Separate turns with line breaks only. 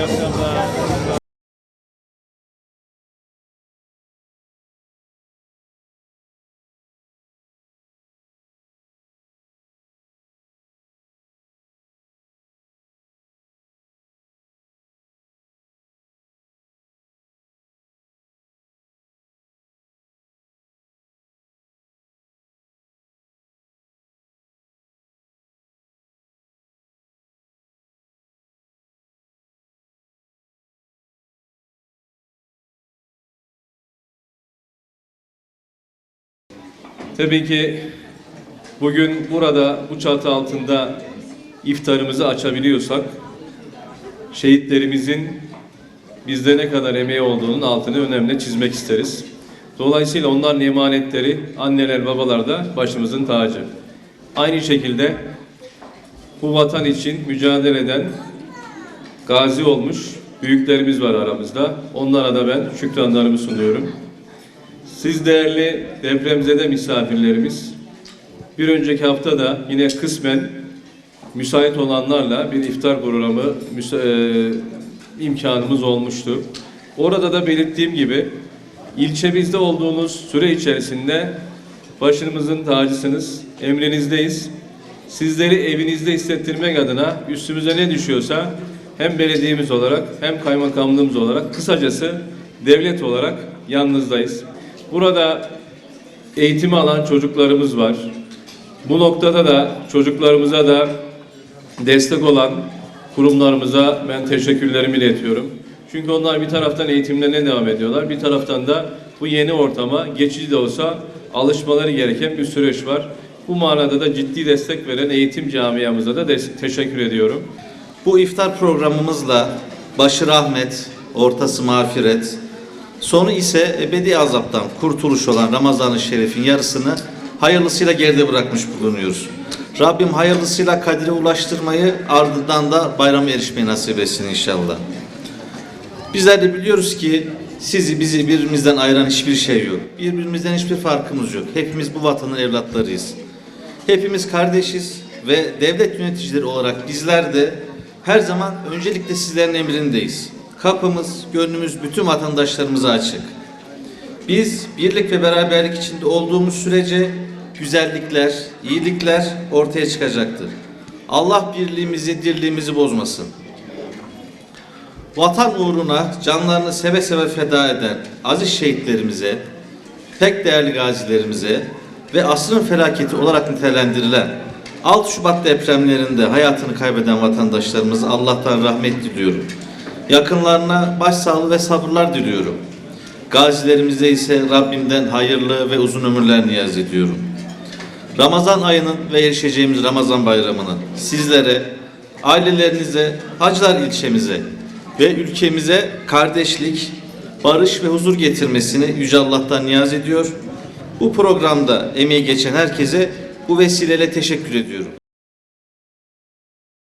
essa é da Tabii ki bugün burada bu çatı altında iftarımızı açabiliyorsak şehitlerimizin bizde ne kadar emeği olduğunun altını önemli çizmek isteriz. Dolayısıyla onların emanetleri anneler babalar da başımızın tacı. Aynı şekilde bu vatan için mücadele eden gazi olmuş büyüklerimiz var aramızda. Onlara da ben şükranlarımı sunuyorum. Siz değerli depremzede misafirlerimiz, bir önceki hafta da yine kısmen müsait olanlarla bir iftar programı e, imkanımız olmuştu. Orada da belirttiğim gibi ilçemizde olduğunuz süre içerisinde başımızın tacısınız, emrinizdeyiz. Sizleri evinizde hissettirmek adına üstümüze ne düşüyorsa hem belediyemiz olarak hem kaymakamlığımız olarak kısacası devlet olarak yanınızdayız. Burada eğitimi alan çocuklarımız var. Bu noktada da çocuklarımıza da destek olan kurumlarımıza ben teşekkürlerimi iletiyorum. Çünkü onlar bir taraftan eğitimlerine devam ediyorlar. Bir taraftan da bu yeni ortama geçici de olsa alışmaları gereken bir süreç var. Bu manada da ciddi destek veren eğitim camiamıza da teşekkür ediyorum.
Bu iftar programımızla başı rahmet, ortası mağfiret, sonu ise ebedi azaptan kurtuluş olan Ramazan-ı Şerif'in yarısını hayırlısıyla geride bırakmış bulunuyoruz. Rabbim hayırlısıyla kadire ulaştırmayı ardından da bayrama erişmeyi nasip etsin inşallah. Bizler de biliyoruz ki sizi bizi birbirimizden ayıran hiçbir şey yok. Birbirimizden hiçbir farkımız yok. Hepimiz bu vatanın evlatlarıyız. Hepimiz kardeşiz ve devlet yöneticileri olarak bizler de her zaman öncelikle sizlerin emrindeyiz. Kapımız, gönlümüz bütün vatandaşlarımıza açık. Biz birlik ve beraberlik içinde olduğumuz sürece güzellikler, iyilikler ortaya çıkacaktır. Allah birliğimizi, dirliğimizi bozmasın. Vatan uğruna canlarını seve seve feda eden aziz şehitlerimize, pek değerli gazilerimize ve asrın felaketi olarak nitelendirilen 6 Şubat depremlerinde hayatını kaybeden vatandaşlarımıza Allah'tan rahmet diliyorum. Yakınlarına başsağlığı ve sabırlar diliyorum. Gazilerimize ise Rabbimden hayırlı ve uzun ömürler niyaz ediyorum. Ramazan ayının ve erişeceğimiz Ramazan bayramının sizlere, ailelerinize, Hacılar ilçemize ve ülkemize kardeşlik, barış ve huzur getirmesini Yüce Allah'tan niyaz ediyor. Bu programda emeği geçen herkese bu vesileyle teşekkür ediyorum.